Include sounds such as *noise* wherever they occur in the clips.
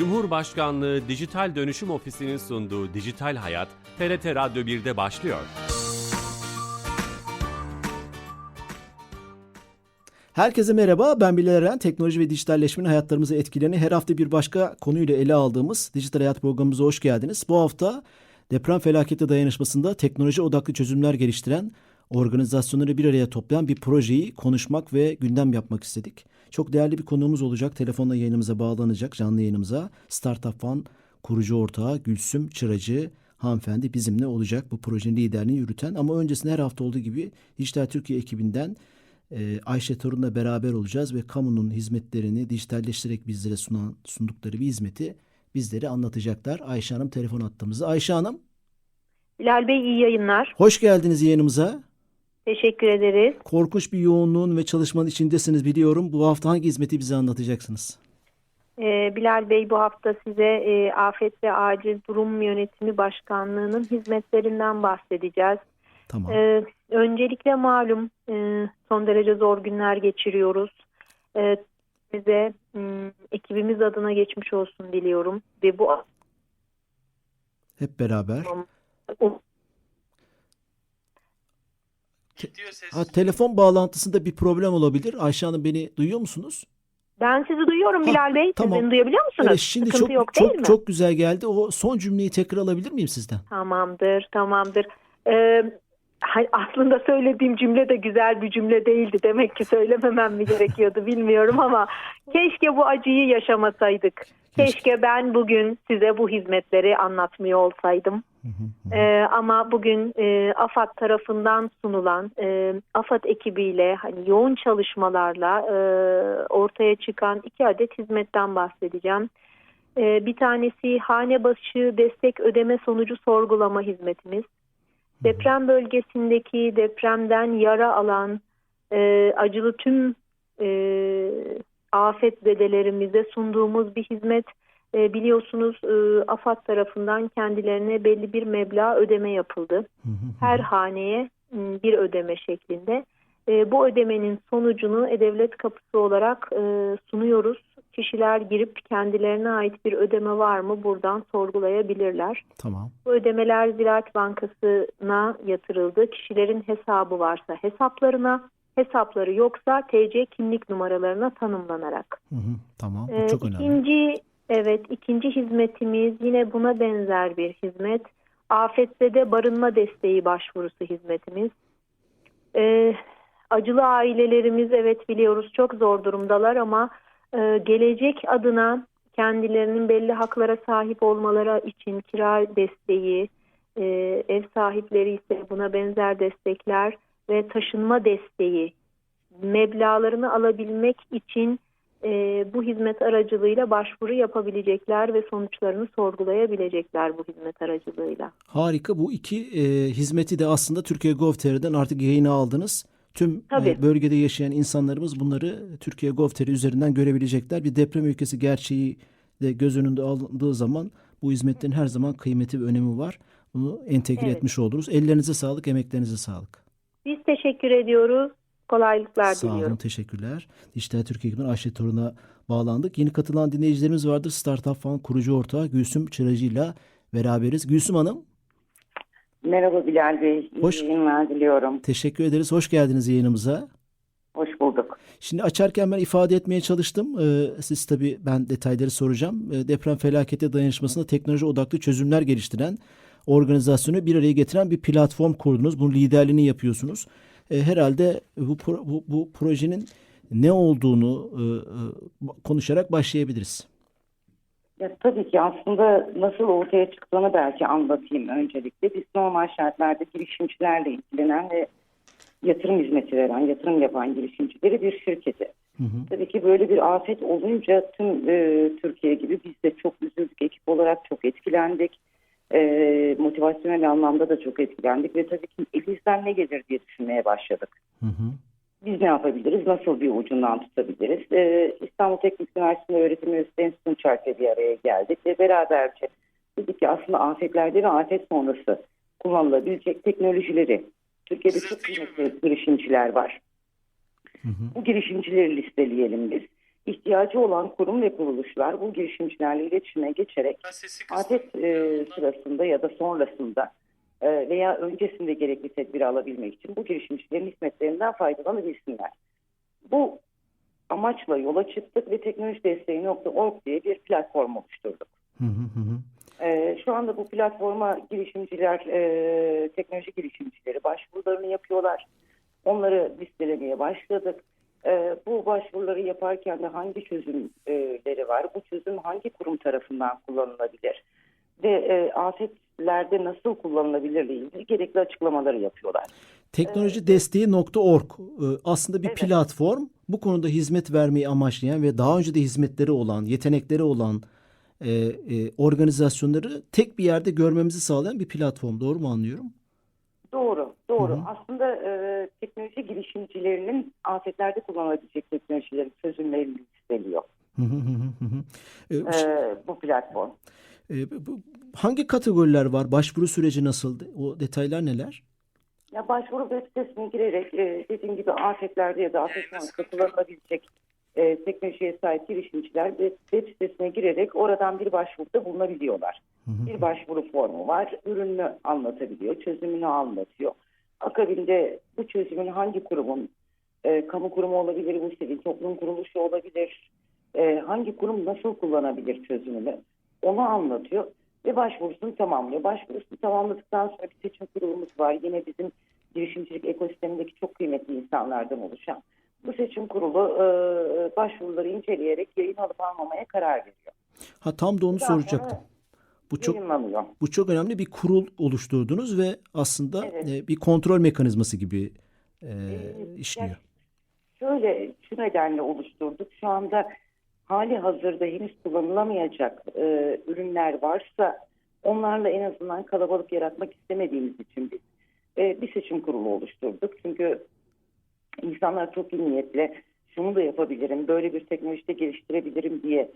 Cumhurbaşkanlığı Dijital Dönüşüm Ofisi'nin sunduğu Dijital Hayat, TRT Radyo 1'de başlıyor. Herkese merhaba. Ben Bilal Eren. Teknoloji ve dijitalleşmenin hayatlarımızı etkilerini her hafta bir başka konuyla ele aldığımız Dijital Hayat programımıza hoş geldiniz. Bu hafta deprem felaketi dayanışmasında teknoloji odaklı çözümler geliştiren, organizasyonları bir araya toplayan bir projeyi konuşmak ve gündem yapmak istedik. Çok değerli bir konuğumuz olacak. Telefonla yayınımıza bağlanacak, canlı yayınımıza. Startup Fan kurucu ortağı Gülsüm Çıracı hanımefendi bizimle olacak bu projenin liderliğini yürüten. Ama öncesinde her hafta olduğu gibi Dijital Türkiye ekibinden ee, Ayşe Torun'la beraber olacağız ve kamunun hizmetlerini dijitalleştirerek bizlere sunan, sundukları bir hizmeti bizlere anlatacaklar. Ayşe Hanım telefon attığımızda. Ayşe Hanım Bilal Bey iyi yayınlar. hoş geldiniz yayınımıza. Teşekkür ederiz. Korkunç bir yoğunluğun ve çalışmanın içindesiniz biliyorum. Bu hafta hangi hizmeti bize anlatacaksınız? Ee, Bilal Bey bu hafta size e, Afet ve Acil Durum Yönetimi Başkanlığı'nın hizmetlerinden bahsedeceğiz. Tamam. Ee, öncelikle malum e, son derece zor günler geçiriyoruz. Ee, size ekibimiz adına geçmiş olsun diliyorum. Ve bu Hep beraber. O- Ha, telefon bağlantısında bir problem olabilir. Ayşe Hanım beni duyuyor musunuz? ben sizi duyuyorum Ha, Bilal Bey. Siz tamam. beni duyabiliyor musunuz? Evet şimdi Sıkıntı çok yok değil çok mi? çok güzel geldi. O son cümleyi tekrar alabilir miyim sizden? Tamamdır, tamamdır. Ee, hay- aslında söylediğim cümle de güzel bir cümle değildi. Demek ki söylememem mi gerekiyordu bilmiyorum ama keşke bu acıyı yaşamasaydık. Keşke ben bugün size bu hizmetleri anlatmıyor olsaydım. Ee, ama bugün e, AFAD tarafından sunulan e, AFAD ekibiyle hani yoğun çalışmalarla e, ortaya çıkan iki adet hizmetten bahsedeceğim. Ee, bir tanesi hane başı destek ödeme sonucu sorgulama hizmetimiz. Deprem bölgesindeki depremden yara alan e, acılı tüm e, afet zedelerimize sunduğumuz bir hizmet. E, biliyorsunuz e, AFAD tarafından kendilerine belli bir meblağ ödeme yapıldı. *laughs* Her haneye m, bir ödeme şeklinde. E, bu ödemenin sonucunu E-Devlet kapısı olarak e, sunuyoruz. Kişiler girip kendilerine ait bir ödeme var mı buradan sorgulayabilirler. Tamam. Bu ödemeler Ziraat Bankası'na yatırıldı. Kişilerin hesabı varsa hesaplarına, hesapları yoksa TC kimlik numaralarına tanımlanarak. Hı hı, Tamam. Bu Ee, çok önemli. İkinci, evet ikinci hizmetimiz yine buna benzer bir hizmet. Afetzede barınma desteği başvurusu hizmetimiz. Ee, acılı ailelerimiz evet biliyoruz çok zor durumdalar ama e, gelecek adına kendilerinin belli haklara sahip olmaları için kira desteği, e, ev sahipleri ise buna benzer destekler ve taşınma desteği meblağlarını alabilmek için e, bu hizmet aracılığıyla başvuru yapabilecekler ve sonuçlarını sorgulayabilecekler bu hizmet aracılığıyla. Harika. Bu iki e, hizmeti de aslında Türkiye Gov.tr'den artık yayına aldınız. Tüm e, Tabii. bölgede yaşayan insanlarımız bunları Türkiye Gov.tr üzerinden görebilecekler. Bir deprem ülkesi gerçeği de göz önünde alındığı zaman bu hizmetlerin her zaman kıymeti ve önemi var. Bunu entegre Evet. etmiş oluruz. Ellerinize sağlık, emeklerinize sağlık. Biz teşekkür ediyoruz. Kolaylıklar Sağ olun, diliyorum. teşekkürler. Dijital Türkiye ekibinden Ayşe Torun'a bağlandık. Yeni katılan dinleyicilerimiz vardır. Startup Fan kurucu ortağı Gülsüm Çıracı'yla beraberiz. Gülsüm Hanım, Merhaba Bilal Bey. İyi Hoş- yayınlar diliyorum. teşekkür ederiz. Hoş geldiniz yayınımıza. Hoş bulduk. Şimdi açarken ben ifade etmeye çalıştım. Ee, siz tabii ben detayları soracağım. Ee, deprem felaketi dayanışmasında teknoloji odaklı çözümler geliştiren organizasyonu bir araya getiren bir platform kurdunuz. Bunun liderliğini yapıyorsunuz. Ee, herhalde bu, bu, bu projenin ne olduğunu e, e, konuşarak başlayabiliriz. Ya, tabii ki aslında nasıl ortaya çıktığını belki anlatayım öncelikle. Biz normal şartlarda girişimcilerle ilgilenen ve yatırım hizmeti veren, yatırım yapan girişimcileri bir şirketi. Hı hı. Tabii ki böyle bir afet olunca tüm e, Türkiye gibi biz de çok üzüldük. Ekip olarak çok etkilendik. E, motivasyonel anlamda da çok etkilendik ve tabii ki elimizden ne gelir diye düşünmeye başladık. Hı hı. Biz ne yapabiliriz? Nasıl bir ucundan tutabiliriz? Ee, İstanbul Teknik Üniversitesi öğretim üyesi Deniz Tunçer'le bir araya geldik ve beraberce dedik ki aslında afetlerde ve afet sonrası kullanılabilecek teknolojileri Türkiye'de çok kıymetli girişimciler var. Hı hı. Bu girişimcileri listeleyelim biz. İhtiyacı olan kurum ve kuruluşlar bu girişimcilerle iletişime geçerek afet e, sırasında ya da sonrasında e, veya öncesinde gerekli tedbiri alabilmek için bu girişimcilerin hizmetlerinden faydalanabilsinler. Bu amaçla yola çıktık ve teknoloji desteği.org diye bir platform oluşturduk. Hı hı hı hı. Ee, şu anda bu platforma girişimciler, e, teknoloji girişimcileri başvurularını yapıyorlar. Onları listelemeye başladık. Ee, bu başvuruları yaparken de hangi çözümleri var? Bu çözüm hangi kurum tarafından kullanılabilir? Ve e, afetlerde nasıl kullanılabilirle ilgili gerekli açıklamaları yapıyorlar. Teknolojidesteği.org e, aslında bir Evet. platform. Bu konuda hizmet vermeyi amaçlayan ve daha önce de hizmetleri olan, yetenekleri olan e, e, organizasyonları tek bir yerde görmemizi sağlayan bir platform. Doğru mu anlıyorum? Doğru, doğru. Hı hı. Aslında e, teknoloji girişimcilerinin afetlerde kullanabilecek teknolojilerin çözümlerini listeliyor Hı hı hı hı hı. E, bu platform. e, bu- hangi kategoriler var? Başvuru süreci nasıl? O detaylar neler? Ya başvuru web sitesine girerek e, dediğim gibi afetlerde ya da afet sonrası kullanılabilecek e, teknolojiye sahip girişimciler web, web sitesine girerek oradan bir başvuruda bulunabiliyorlar. Bir başvuru formu var. Ürününü anlatabiliyor, çözümünü anlatıyor. Akabinde bu çözümün hangi kurumun, e, kamu kurumu olabilir, bu sivil toplum kuruluşu olabilir, e, hangi kurum nasıl kullanabilir çözümünü onu anlatıyor ve başvurusunu tamamlıyor. Başvurusunu tamamladıktan sonra bir seçim kurulumuz var. Yine bizim girişimcilik ekosistemindeki çok kıymetli insanlardan oluşan. Bu seçim kurulu e, başvuruları inceleyerek yayın alıp almamaya karar veriyor. Ha tam da onu Daha soracaktım. Bu çok Yayınlanıyor. bu çok önemli bir kurul oluşturdunuz ve aslında Evet. e, bir kontrol mekanizması gibi e, Evet, işliyor. Şöyle şu nedenle oluşturduk. Şu anda hali hazırda henüz kullanılamayacak e, ürünler varsa onlarla en azından kalabalık yaratmak istemediğimiz için biz e, bir seçim kurulu oluşturduk. Çünkü insanlar çok iyi niyetle şunu da yapabilirim, böyle bir teknolojide geliştirebilirim diye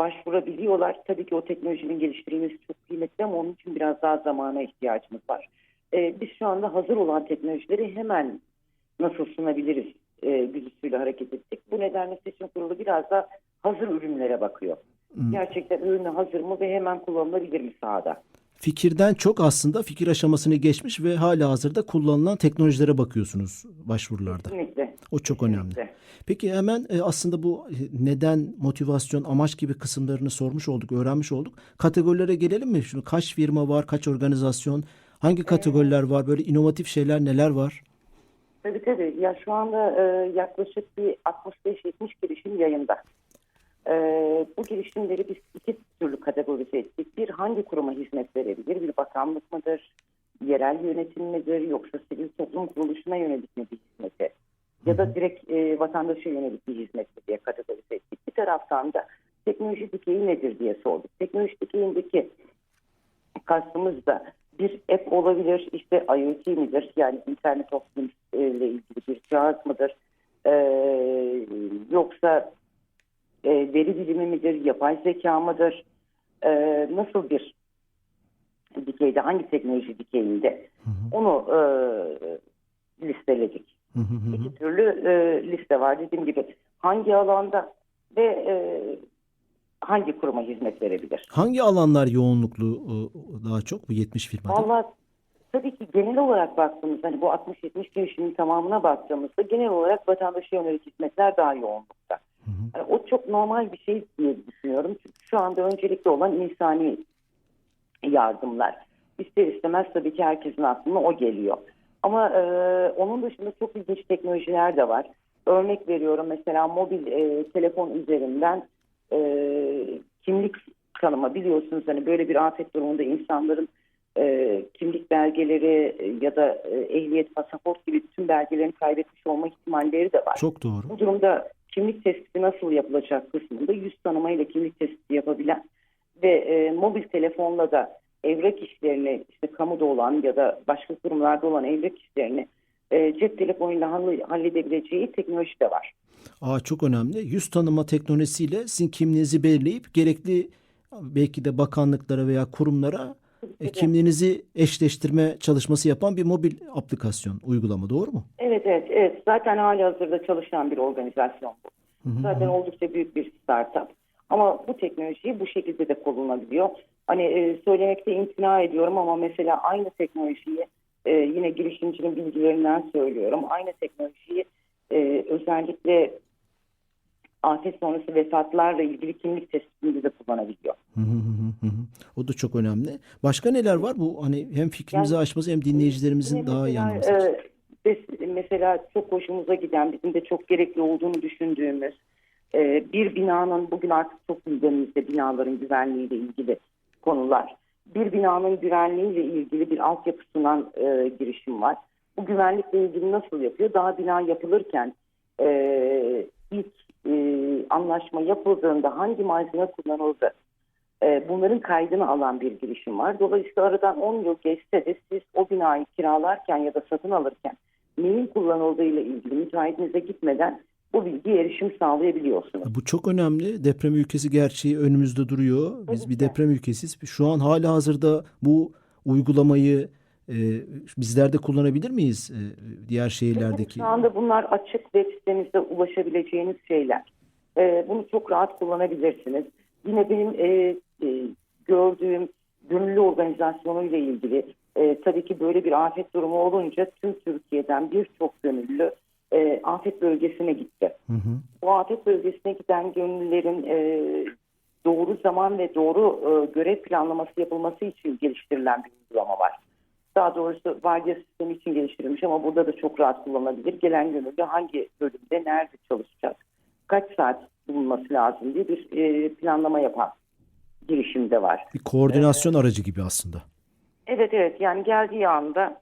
başvurabiliyorlar. Tabii ki o teknolojinin geliştirilmesi çok kıymetli ama onun için biraz daha zamana ihtiyacımız var. E, biz şu anda hazır olan teknolojileri hemen nasıl sunabiliriz e, güdüsüyle hareket ettik. Bu nedenle seçim kurulu biraz da hazır ürünlere bakıyor. Hmm. Gerçekten ürünü hazır mı ve hemen kullanılabilir mi sahada? Fikirden çok aslında fikir aşamasını geçmiş ve hala hazırda kullanılan teknolojilere bakıyorsunuz başvurularda. Kesinlikle. O çok önemli. kesinlikle. Peki hemen e, aslında bu e, neden, motivasyon, amaç gibi kısımlarını sormuş olduk, öğrenmiş olduk. Kategorilere gelelim mi? Şunu kaç firma var, kaç organizasyon, hangi kategoriler var, böyle inovatif şeyler neler var? Tabii tabii. Ya şu anda e, yaklaşık bir 65-70 girişim yayında. E, bu girişimleri biz iki türlü kategorize ettik. Bir hangi kuruma hizmet verebilir? Bir bakanlık mıdır? Yerel yönetim midir? Yoksa sivil toplum kuruluşuna yönelik mi bir hizmeti? Ya da direkt e, vatandaşa yönelik bir hizmet mi diye kategorize ettik. Bir taraftan da teknoloji dikeyi nedir diye sorduk. Teknoloji dikeyindeki kastımız da bir app olabilir, işte IoT midir? Yani Internet of Things e, ile ilgili bir cihaz mıdır? Ee, yoksa e, veri bilimi midir? Yapay zeka mıdır? Ee, nasıl bir dikeyde, hangi teknoloji dikeyinde? Onu e, listeledik. Hı hı hı hı. İki türlü e, liste var. Dediğim gibi hangi alanda ve e, hangi kuruma hizmet verebilir? Hangi alanlar yoğunluklu e, daha çok bu 70 firmada? Vallahi tabii ki genel olarak baktığımızda hani bu 60-70 girişimin tamamına baktığımızda genel olarak vatandaşa yönelik hizmetler daha yoğunlukta. Hı hı. Yani o çok normal bir şey diye düşünüyorum. Çünkü şu anda öncelikli olan insani yardımlar. İster istemez tabii ki herkesin aklına o geliyor. Ama e, onun dışında çok ilginç teknolojiler de var. Örnek veriyorum mesela mobil e, telefon üzerinden e, kimlik tanıma biliyorsunuz hani böyle bir afet durumunda insanların e, kimlik belgeleri e, ya da e, ehliyet, pasaport gibi bütün belgelerini kaybetmiş olma ihtimalleri de var. Çok doğru. Bu durumda kimlik tespiti nasıl yapılacak kısmında yüz tanımayla kimlik tespiti yapabilen ve e, mobil telefonla da evrak işlerini işte kamuda olan ya da başka kurumlarda olan evrak işlerini e, cep telefonuyla halle- halledebileceği teknoloji de var. Aa, çok önemli. Yüz tanıma teknolojisiyle sizin kimliğinizi belirleyip gerekli belki de bakanlıklara veya kurumlara e, kimliğinizi eşleştirme çalışması yapan bir mobil aplikasyon, uygulama doğru mu? Evet evet evet zaten hali hazırda çalışan bir organizasyon bu. Zaten oldukça büyük bir startup. Ama bu teknolojiyi bu şekilde de kullanılabiliyor. Hani e, söylemekte imtina ediyorum ama mesela aynı teknolojiyi e, yine girişimcinin bilgilerinden söylüyorum. Aynı teknolojiyi e, özellikle afet sonrası vefatlarla ilgili kimlik tespitinde de kullanabiliyor. Hı hı hı. O da çok önemli. Başka neler var? Bu hani hem fikrimizi Yani- açması hem dinleyicilerimizin Yine daha iyi mesela, anlaması. için. e, mesela çok hoşumuza giden, bizim de çok gerekli olduğunu düşündüğümüz e, bir binanın bugün artık çok gündemimizde binaların güvenliğiyle ilgili konular. Bir binanın güvenliğiyle ilgili bir altyapı sunan e, girişim var. Bu güvenlikle ilgili nasıl yapıyor? Daha bina yapılırken e, ilk e, anlaşma yapıldığında hangi malzeme kullanıldı? E, bunların kaydını alan bir girişim var. Dolayısıyla aradan 10 yıl geçse de siz o binayı kiralarken ya da satın alırken neyin kullanıldığıyla ilgili müteahhitinize gitmeden bu bilgiye erişim sağlayabiliyorsunuz. Bu çok önemli. Deprem ülkesi gerçeği önümüzde duruyor. Biz Tabii bir ki. deprem ülkesiyiz. Şu an hala hazırda bu uygulamayı e, bizler de kullanabilir miyiz? E, diğer şehirlerdeki. Şu anda bunlar açık web sitemizde ulaşabileceğiniz şeyler. Ee, bunu çok rahat kullanabilirsiniz. Yine benim e, e, gördüğüm gönüllü organizasyonuyla ilgili e, tabii ki böyle bir afet durumu olunca tüm Türkiye'den birçok gönüllü e, afet bölgesine gitti. Hı hı. Bu afet bölgesine giden gönüllülerin e, doğru zaman ve doğru e, görev planlaması yapılması için geliştirilen bir uygulama var. Daha doğrusu vardiya sistemi için geliştirilmiş ama burada da çok rahat kullanılabilir. Gelen gönüllü hangi bölümde nerede çalışacak, kaç saat bulunması lazım diye bir e, planlama yapan girişimde var. Bir koordinasyon aracı gibi aslında. Evet evet yani geldiği anda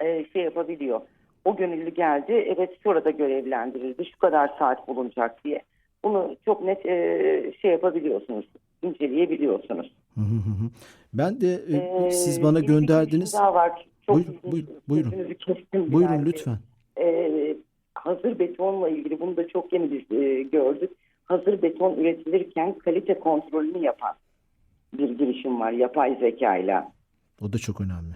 e, şey yapabiliyor. O gönüllü geldi evet şurada görevlendirildi şu kadar saat bulunacak diye. Bunu çok net e, şey yapabiliyorsunuz, inceleyebiliyorsunuz. *laughs* Ben de e, Ee, siz bana gönderdiniz. Daha var. Çok Buyur- buyur- buyurun. Kestim Buyurun Bey. lütfen. Ee, hazır betonla ilgili bunu da çok yeni biz e, gördük. Hazır beton üretilirken kalite kontrolünü yapan bir girişim var yapay zeka ile. O da çok önemli.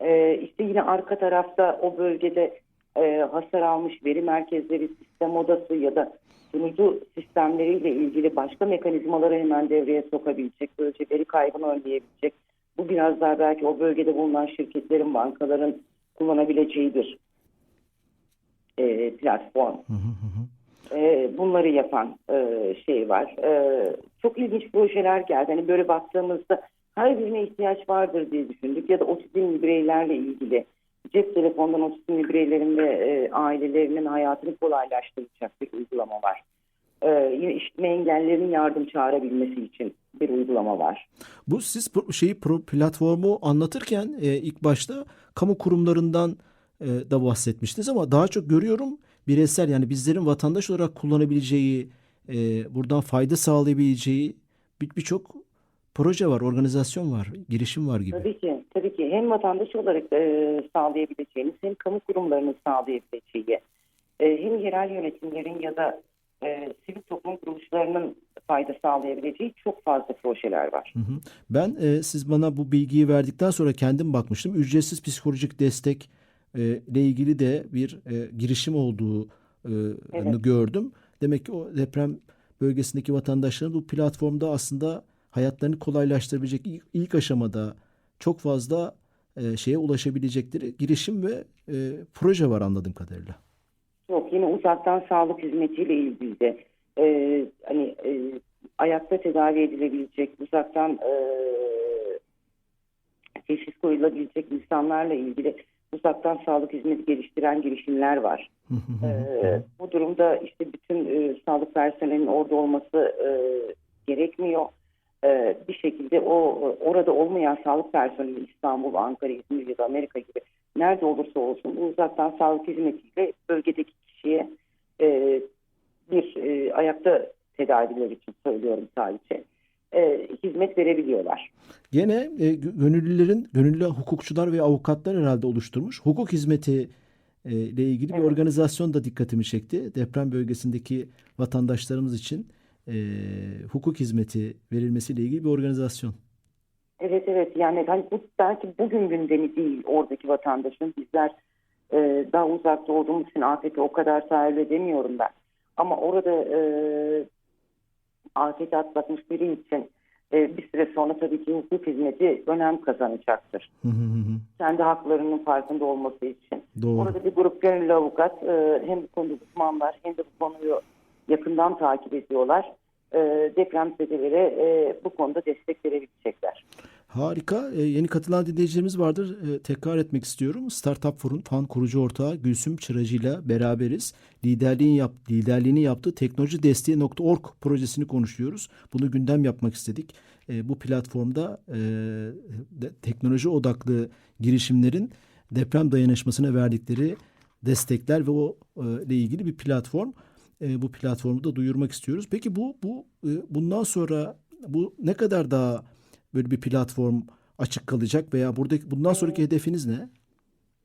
Ee, işte yine arka tarafta o bölgede e, hasar almış veri merkezleri, sistem odası ya da sunucu sistemleriyle ilgili başka mekanizmaları hemen devreye sokabilecek, böylece veri kaybını önleyebilecek. Bu biraz daha belki o bölgede bulunan şirketlerin, bankaların kullanabileceği bir e, platform. Hı hı hı. E, bunları yapan e, şey var. E, çok ilginç projeler geldi. Hani böyle baktığımızda her birine ihtiyaç vardır diye düşündük. Ya da otizmli bireylerle ilgili cep telefonundan otizmli bireylerin ve e, ailelerinin hayatını kolaylaştıracak bir uygulama var. E, yine işitme engellerinin yardım çağırabilmesi için bir uygulama var. Bu siz şeyi platformu anlatırken e, ilk başta kamu kurumlarından e, da bahsetmiştiniz ama daha çok görüyorum bireysel yani bizlerin vatandaş olarak kullanabileceği, e, buradan fayda sağlayabileceği bir- birçok proje var, organizasyon var, girişim var gibi. Tabii ki, tabii ki hem vatandaş olarak e, sağlayabileceğiniz hem kamu kurumlarının sağlayabileceği e, hem yerel yönetimlerin ya da e, sivil toplum kuruluşlarının fayda sağlayabileceği çok fazla projeler var. Hı hı. Ben e, siz bana bu bilgiyi verdikten sonra kendim bakmıştım. Ücretsiz psikolojik destek e, ile ilgili de bir e, girişim olduğu e, Evet. gördüm. Demek ki o deprem bölgesindeki vatandaşların bu platformda aslında hayatlarını kolaylaştırabilecek ilk, aşamada çok fazla e, şeye ulaşabilecekleri girişim ve e, proje var anladığım kadarıyla. Yok yine uzaktan sağlık hizmetiyle ilgili de e, hani e, ayakta tedavi edilebilecek uzaktan e, teşhis koyulabilecek insanlarla ilgili uzaktan sağlık hizmeti geliştiren girişimler var. Ee, bu durumda işte bütün e, sağlık personelinin orada olması e, gerekmiyor. E, bir şekilde o orada olmayan sağlık personeli İstanbul, Ankara, İzmir ya da Amerika gibi nerede olursa olsun uzaktan sağlık hizmetiyle bölgedeki kişiye e, bir e, ayakta tedaviler için söylüyorum sadece e, hizmet verebiliyorlar. Gene e, gö- gönüllülerin, gönüllü hukukçular ve avukatlar herhalde oluşturmuş. Hukuk hizmeti e, ile ilgili bir Evet. organizasyon da dikkatimi çekti. Deprem bölgesindeki vatandaşlarımız için e, hukuk hizmeti verilmesiyle ilgili bir organizasyon. Evet evet yani hani bu belki bugün gündemi değil oradaki vatandaşın bizler e, daha uzakta olduğumuz için afeti o kadar tahayyül edemiyorum ben. Ama orada e, afeti atlatmış biri için e, bir süre sonra tabii ki hukuk hizmeti önem kazanacaktır. Hı hı. Kendi haklarının farkında olması için. Doğru. Orada bir grup gönüllü avukat e, hem bu konuda uzmanlar hem de bu konuyu yakından takip ediyorlar. E, depremzedelere e, bu konuda destek verebilecekler. Harika. Ee, yeni katılan dinleyicilerimiz vardır. Ee, tekrar etmek istiyorum. Startup Forum fan kurucu ortağı Gülsüm Çıracı ile beraberiz. Liderliğin yap, liderliğini yaptığı teknolojidesteği.org projesini konuşuyoruz. Bunu gündem yapmak istedik. Ee, bu platformda e, de- teknoloji odaklı girişimlerin deprem dayanışmasına verdikleri destekler ve o e, ile ilgili bir platform. E, bu platformu da duyurmak istiyoruz. Peki bu bu e, bundan sonra bu ne kadar daha böyle bir platform açık kalacak veya buradaki bundan sonraki hedefiniz ne?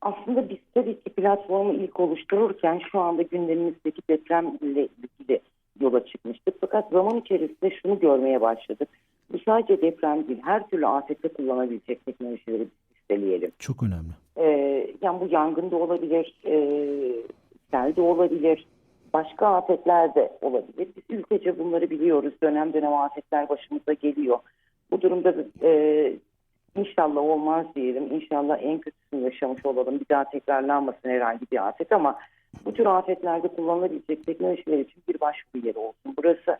Aslında biz tabii ki platformu ilk oluştururken şu anda gündemimizdeki depremle ilgili yola çıkmıştık. Fakat zaman içerisinde şunu görmeye başladık. Bu sadece deprem değil, her türlü afette kullanabilecek teknolojileri listeleyelim. Çok önemli. Ee, yani bu yangın da olabilir, e, sel de olabilir, başka afetler de olabilir. Biz ülkece bunları biliyoruz. Dönem dönem afetler başımıza geliyor. Bu durumda e, inşallah olmaz diyelim. İnşallah en kötüsünü yaşamış olalım. Bir daha tekrarlanmasın herhangi bir afet ama bu tür afetlerde kullanılabilecek teknolojiler için bir başvuru yeri olsun. Burası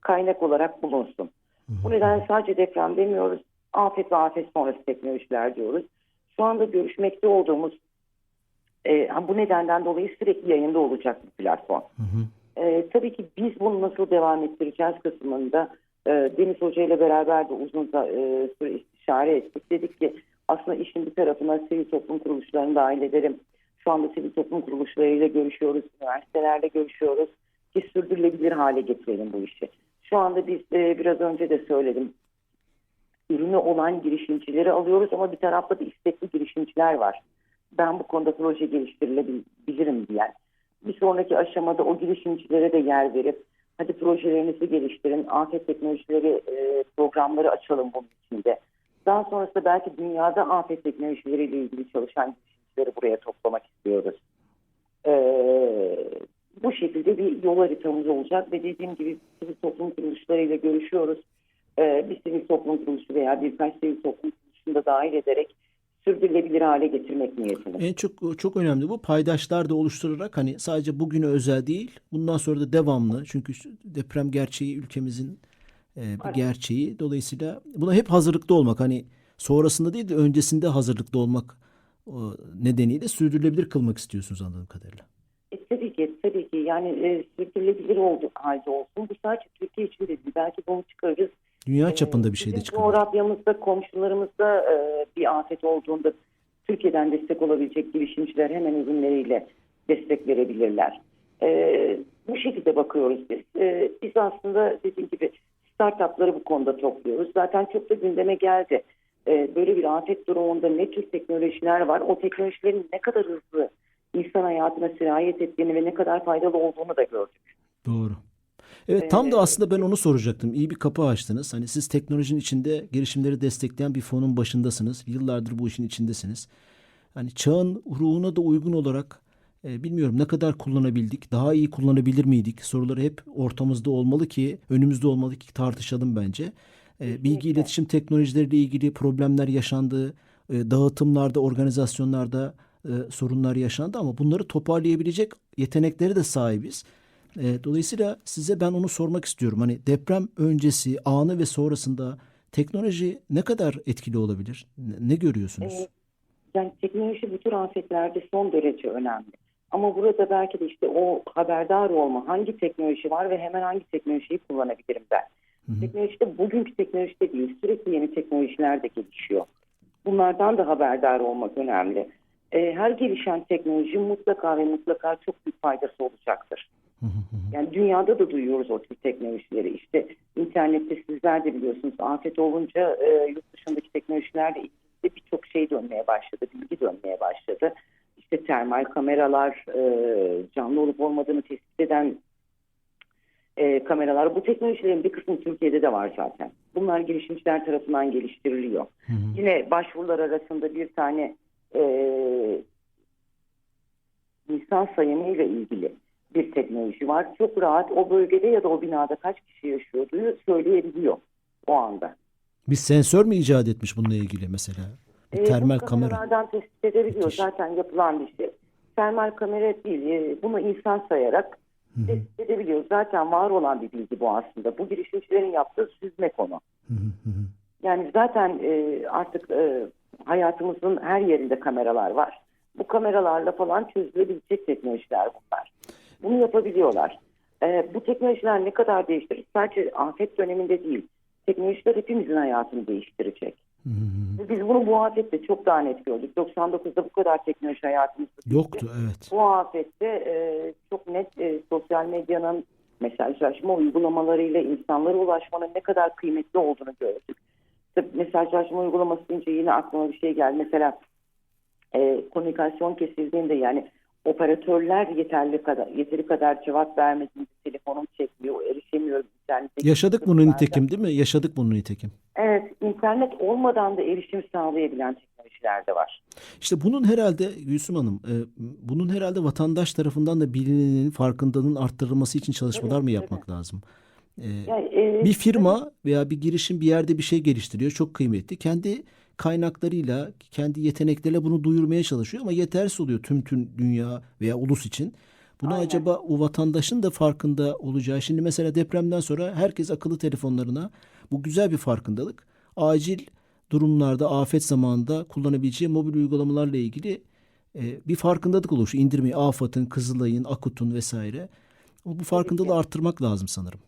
kaynak olarak bulunsun. Bu nedenle sadece deprem demiyoruz. Afet ve afet sonrası teknolojiler diyoruz. Şu anda görüşmekte olduğumuz e, bu nedenden dolayı sürekli yayında olacak bir platform. E, tabii ki biz bunu nasıl devam ettireceğiz kısmında e, Deniz Hoca ile beraber de uzun da, e, süre istişare ettik. Dedik ki aslında işin bir tarafına sivil toplum kuruluşlarını dahil edelim. Şu anda sivil toplum kuruluşlarıyla görüşüyoruz, üniversitelerle görüşüyoruz ki sürdürülebilir hale getirelim bu işi. Şu anda biz e, biraz önce de söyledim. Ürünü olan girişimcileri alıyoruz ama bir tarafta da istekli girişimciler var. Ben bu konuda proje geliştirilebilirim diyen. Bir sonraki aşamada o girişimcilere de yer verip hadi projelerinizi geliştirin, afet teknolojileri e, programları açalım bunun içinde. Daha sonrasında belki dünyada afet teknolojileriyle ilgili çalışan girişimcileri buraya toplamak istiyoruz. Ee, bu şekilde bir yol haritamız olacak ve dediğim gibi sivil toplum kuruluşlarıyla görüşüyoruz. Ee, bir sivil toplum kuruluşu veya birkaç sivil toplum kuruluşunu da dahil ederek sürdürülebilir hale getirmek niyetinde. En çok çok önemli bu paydaşlar da oluşturarak hani sadece bugüne özel değil bundan sonra da devamlı çünkü deprem gerçeği ülkemizin e, bir Evet. gerçeği dolayısıyla buna hep hazırlıklı olmak hani sonrasında değil de öncesinde hazırlıklı olmak o nedeniyle sürdürülebilir kılmak istiyorsunuz anladığım kadarıyla. E, tabii ki, tabii ki. Yani e, sürdürülebilir oldu, halde olsun. Bu sadece Türkiye için de değil. Belki bunu çıkarırız. Dünya çapında bir şey de çıkıyor. Coğrafyamızda, komşularımızda e, bir afet olduğunda Türkiye'den destek olabilecek girişimciler hemen ürünleriyle destek verebilirler. E, bu şekilde bakıyoruz biz. E, biz aslında dediğim gibi startupları bu konuda topluyoruz. Zaten çok da gündeme geldi. Böyle bir afet durumunda ne tür teknolojiler var? O teknolojilerin ne kadar hızlı insan hayatına sirayet ettiğini ve ne kadar faydalı olduğunu da gördük. Doğru. Evet tam da aslında ben onu soracaktım. İyi bir kapı açtınız. Hani siz teknolojinin içinde girişimleri destekleyen bir fonun başındasınız. Yıllardır bu işin içindesiniz. Hani çağın ruhuna da uygun olarak e, bilmiyorum ne kadar kullanabildik, daha iyi kullanabilir miydik? Soruları hep ortamızda olmalı ki, önümüzde olmalı ki tartışalım bence. E, bilgi iletişim teknolojileriyle ilgili problemler yaşandı. E, dağıtımlarda, organizasyonlarda e, sorunlar yaşandı ama bunları toparlayabilecek yetenekleri de sahibiz. E, dolayısıyla size ben onu sormak istiyorum. Hani deprem öncesi, anı ve sonrasında teknoloji ne kadar etkili olabilir? Ne, ne görüyorsunuz? Evet. Yani teknoloji bu tür afetlerde son derece önemli. Ama burada belki de işte o haberdar olma, hangi teknoloji var ve hemen hangi teknolojiyi kullanabilirim ben. Hı hı. Teknolojide bugünkü teknolojide değil, sürekli yeni teknolojiler de gelişiyor. Bunlardan da haberdar olmak önemli. Ee, her gelişen teknoloji mutlaka ve mutlaka çok büyük faydası olacaktır. Yani dünyada da duyuyoruz o tür teknolojileri. İşte internette sizler de biliyorsunuz afet olunca e, yurt dışındaki teknolojilerle ilgili birçok şey dönmeye başladı, bilgi dönmeye başladı. İşte termal kameralar, e, canlı olup olmadığını tespit eden e, kameralar. Bu teknolojilerin bir kısmı Türkiye'de de var zaten. Bunlar girişimciler tarafından geliştiriliyor. Hı hı. Yine başvurular arasında bir tane e, insan sayımı ile ilgili bir teknoloji var. Çok rahat o bölgede ya da o binada kaç kişi yaşıyorduğunu söyleyebiliyor o anda. Bir sensör mü icat etmiş bununla ilgili mesela? Bir Ee, termal kamera. kameralardan tespit edebiliyor. Müthiş. Zaten yapılan bir şey. Termal kamera değil. e, Bunu insan sayarak tespit edebiliyor. Zaten var olan bir bilgi bu aslında. Bu girişimcilerin yaptığı süzme konu. Yani zaten e, artık e, hayatımızın her yerinde kameralar var. Bu kameralarla falan çözülebilecek teknolojiler bunlar. Bunu yapabiliyorlar. E, bu teknolojiler ne kadar değiştirir? Sadece afet döneminde değil. Teknolojiler hepimizin hayatını değiştirecek. Hı hı hı. Ve Biz bunu bu afette çok daha net gördük. 99'da bu kadar teknoloji hayatımızda. Yoktu evet. Bu afette e, çok net e, sosyal medyanın mesajlaşma uygulamalarıyla insanlara ulaşmanın ne kadar kıymetli olduğunu gördük. Mesajlaşma uygulaması deyince yine aklıma bir şey geldi. Mesela e, komünikasyon kesildiğinde yani operatörler yeterli kadar yeteri kadar cevap vermediğinde telefonum çekmiyor, erişemiyorum internete. Yaşadık bunu nitekim değil mi? Yaşadık bunu nitekim. Evet, internet olmadan da erişim sağlayabilen teknolojiler de var. İşte bunun herhalde Gülsüm Hanım, e, bunun herhalde vatandaş tarafından da bilinenin farkındalığının arttırılması için çalışmalar mı Evet, yapmak lazım? E, Yani, e, bir firma veya bir girişim bir yerde bir şey geliştiriyor, çok kıymetli. Kendi kaynaklarıyla, kendi yetenekleriyle bunu duyurmaya çalışıyor ama yetersiz oluyor tüm tüm dünya veya ulus için. Bunu Aynen. acaba o vatandaşın da farkında olacağı. Şimdi mesela depremden sonra herkes akıllı telefonlarına bu güzel bir farkındalık. Acil durumlarda, afet zamanında kullanabileceği mobil uygulamalarla ilgili e, bir farkındalık oluşuyor. İndirmeyi, AFAD'ın, Kızılay'ın, Akut'un vesaire. Ama bu farkındalığı arttırmak lazım sanırım.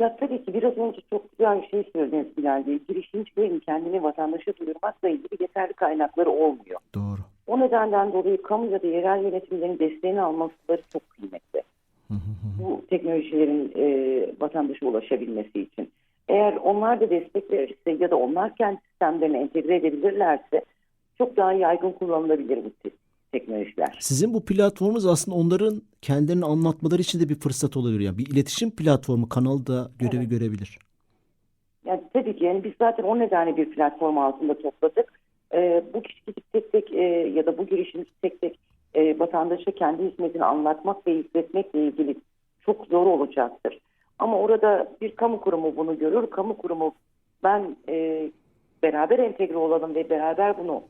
Ya tabii ki biraz önce çok güzel bir şey söylediniz Bilal Bey. Girişimcilerin kendini vatandaşa duyurmakla ilgili yeterli kaynakları olmuyor. Doğru. O nedenden dolayı kamu ya da yerel yönetimlerin desteğini almaları çok kıymetli. Hı hı hı. Bu teknolojilerin e, vatandaşa ulaşabilmesi için. Eğer onlar da destek verirse ya da onlar kendi sistemlerine entegre edebilirlerse çok daha yaygın kullanılabilir bu teknolojiler. Sizin bu platformunuz aslında onların kendilerini anlatmaları için de bir fırsat olabilir. Yani bir iletişim platformu kanalı da görevi görebilir. Yani tabii ki yani biz zaten o nedenle bir platform altında topladık. Ee, bu kişi tek tek e, ya da bu girişimci tek tek e, vatandaşa kendi hizmetini anlatmak ve izletmekle ilgili çok zor olacaktır. Ama orada bir kamu kurumu bunu görür. Kamu kurumu ben e, beraber entegre olalım ve beraber bunu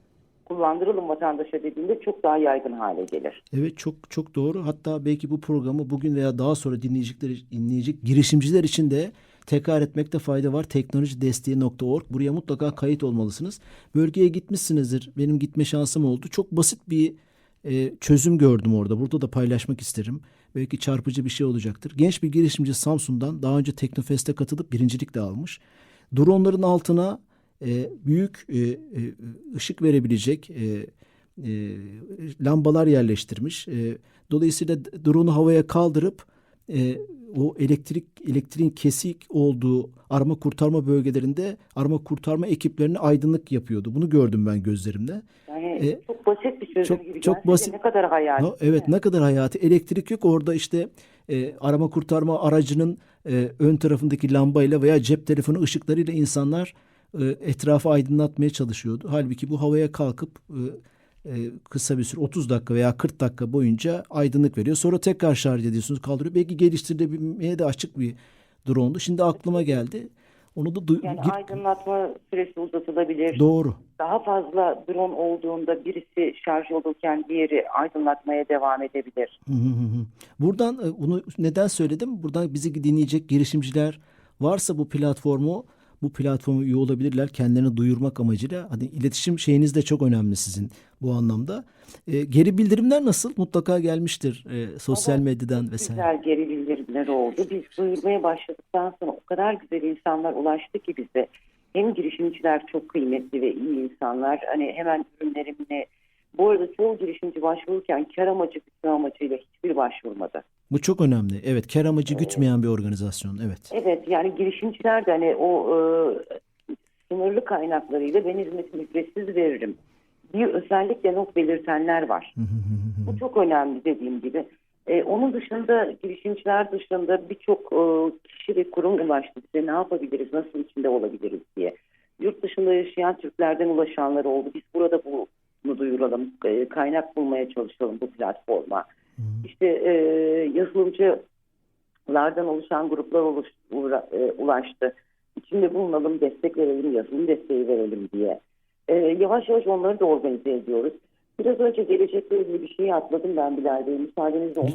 kullandıralım vatandaşa dediğinde çok daha yaygın hale gelir. Evet çok çok doğru. Hatta belki bu programı bugün veya daha sonra dinleyecekler dinleyecek girişimciler için de tekrar etmekte fayda var. Teknolojidesteği.org. Buraya mutlaka kayıt olmalısınız. Bölgeye gitmişsinizdir. Benim gitme şansım oldu. Çok basit bir e, çözüm gördüm orada. Burada da paylaşmak isterim. Belki çarpıcı bir şey olacaktır. Genç bir girişimci Samsun'dan daha önce Teknofest'e katılıp birincilik de almış. Dronların altına e, büyük e, e, ışık verebilecek e, e, lambalar yerleştirmiş. E, dolayısıyla drone'u havaya kaldırıp e, o elektrik elektriğin kesik olduğu arama kurtarma bölgelerinde arama kurtarma ekiplerine aydınlık yapıyordu. Bunu gördüm ben gözlerimle. Yani E, çok basit bir çözüm çok- gibi. çok basit. Ne kadar hayal. Ha, evet ne kadar hayati. Elektrik yok orada işte e, arama kurtarma aracının e, ön tarafındaki lambayla veya cep telefonu ışıklarıyla insanlar etrafı aydınlatmaya çalışıyordu. Halbuki bu havaya kalkıp e, e, kısa bir süre 30 dakika veya 40 dakika boyunca aydınlık veriyor. Sonra tekrar şarj ediyorsunuz kaldırıyor. Belki geliştirilebilmeye de açık bir drone'du. Şimdi aklıma geldi. Onu da Yani aydınlatma süresi uzatılabilir. doğru. Daha fazla drone olduğunda birisi şarj olurken diğeri aydınlatmaya devam edebilir. Hı hı hı hı. Buradan e, bunu neden söyledim? Buradan bizi dinleyecek girişimciler varsa bu platformu bu platformu üye olabilirler kendilerini duyurmak amacıyla. Hani iletişim şeyiniz de çok önemli sizin bu anlamda. E, geri bildirimler nasıl? Mutlaka gelmiştir e, sosyal Evet, medyadan vesaire. Güzel geri bildirimler oldu. Biz duyurmaya başladıktan sonra o kadar güzel insanlar ulaştı ki bize. Hem girişimciler çok kıymetli ve iyi insanlar. Hani hemen ürünlerimle bu arada çoğu girişimci başvururken kar amacı gütme amacıyla hiçbir başvurmadı. Bu çok önemli. Evet, kar amacı gütmeyen bir organizasyon. Evet. Evet yani girişimciler de hani o e, sınırlı kaynaklarıyla ben hizmetimi ücretsiz veririm diye özellikle not belirtenler var. Bu çok önemli dediğim gibi. E, onun dışında girişimciler dışında birçok e, kişi ve kurum ulaştı bize ne yapabiliriz, nasıl içinde olabiliriz diye. Yurt dışında yaşayan Türklerden ulaşanlar oldu. Biz burada bunu duyuralım, e, kaynak bulmaya çalışalım bu platforma. işte e, yazılımcılardan oluşan gruplar oluş, uğra- e, ulaştı. İçinde bulunalım, destek verelim, yazılım desteği verelim diye. E, yavaş yavaş onları da organize ediyoruz. Biraz önce gelecekle ilgili bir şeyi atladım ben Bilal Bey. Müsaadenizle onu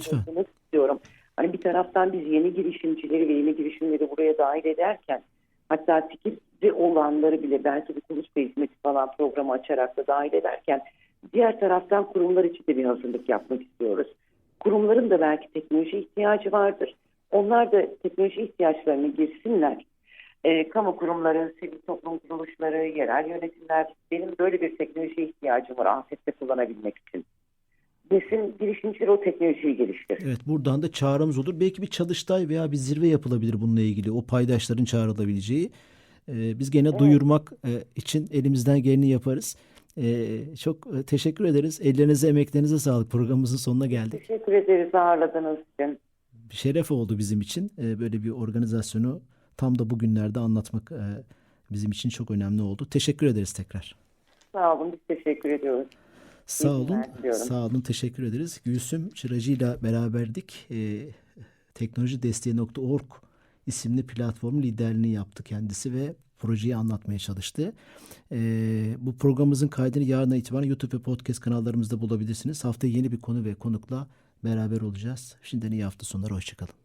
istiyorum. Hani bir taraftan biz yeni girişimcileri ve yeni girişimleri buraya dahil ederken hatta fikirli olanları bile belki bir kuluçka hizmeti falan programı açarak da dahil ederken diğer taraftan kurumlar için de bir hazırlık yapmak istiyoruz. Kurumların da belki teknoloji ihtiyacı vardır. Onlar da teknoloji ihtiyaçlarını girsinler. E, kamu kurumları, sivil toplum kuruluşları, yerel yönetimler benim böyle bir teknoloji ihtiyacım var afette kullanabilmek için. Desin girişimciler o teknolojiyi geliştirir. Evet buradan da çağrımız olur. Belki bir çalıştay veya bir zirve yapılabilir bununla ilgili. O paydaşların çağrılabileceği. Ee, biz gene duyurmak e, için elimizden geleni yaparız. Ee, çok e, teşekkür ederiz. Ellerinize, emeklerinize sağlık. Programımızın sonuna geldik. Teşekkür ederiz ağırladığınız için. Bir şeref oldu bizim için. Ee, böyle bir organizasyonu tam da bugünlerde anlatmak e, bizim için çok önemli oldu. Teşekkür ederiz tekrar. Sağ olun biz teşekkür ediyoruz. Sağ olun. Sağ olun. Teşekkür ederiz. Gülsüm Çıracı ile beraberdik. Ee, teknolojidesteği.org isimli platform liderliğini yaptı kendisi ve projeyi anlatmaya çalıştı. Ee, bu programımızın kaydını yarına itibaren YouTube ve podcast kanallarımızda bulabilirsiniz. Haftaya yeni bir konu ve konukla beraber olacağız. Şimdiden iyi hafta sonları. Hoşçakalın.